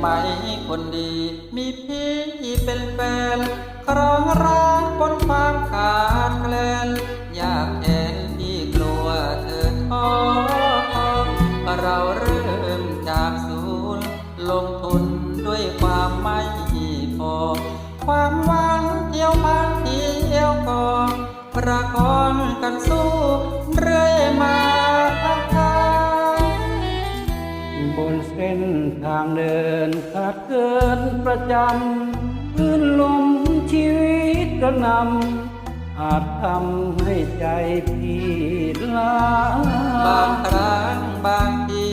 ไหมคนดี มีพี่เป็นแฟนครองรักบนความขาดแคลนอยากแค้นที่กลัวเธอท้อเราเริ่มจากศูนย์ลงทุนด้วยความไม่พอ ความหวังเที่ยวพันเที่ยวก่อนประคองกันสู้ ขาดเกินประจำพื้นลมชีวิตกระหนำอาจทำให้ใจพี่ลาบางครั้งบางที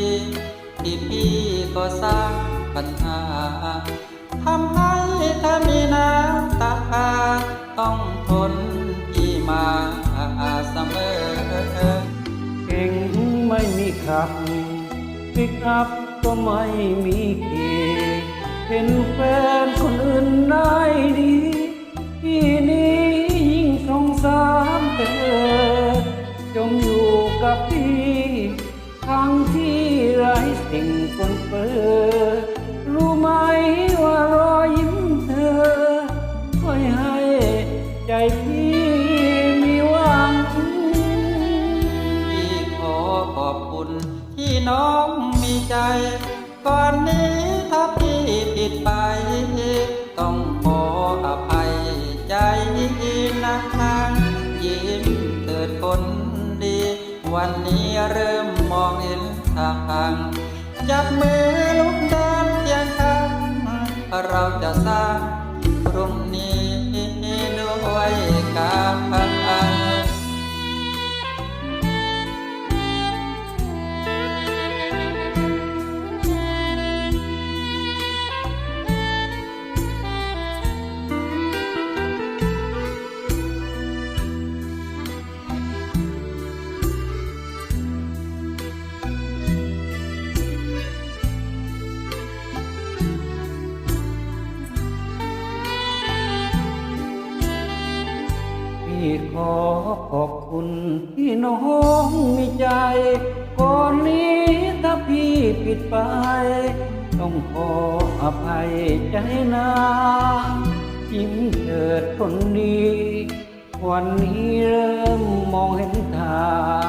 ที่พี่ก็สร้างปัญหาทำให้เธอมีน้ำตาต้องทนที่มาเสมอ เก่งไม่มีขับปิกอัพ ก็ไม่มีขี่เป็นแฟนคนอื่นได้ดีที่นี้ยิ่งสงสารเธอจมอยู่กับพี่ทั้งที่ไร้สิ่งปนเปื้อรู้ไหมว่ารอยยิ้มเธอช่วยให้ใจพี่มีหวังพี่ขอขอบคุณที่น้อง มีใจ ก่อนนี้ถ้าพี่ผิดไป ต้องขออภัยใจนะยิ้มเถิดคนดี วันนี้เริ่มมองเห็นทางจับมือลุกเดินเพียงข้างเราจะสร้าง ขอขอบคุณที่น้องมีใจก่อนนี้ถ้าพี่ผิดไป ต้องขออภัยใจนะยิ้มเถิดคนดี วันนี้เริ่มมองเห็นทาง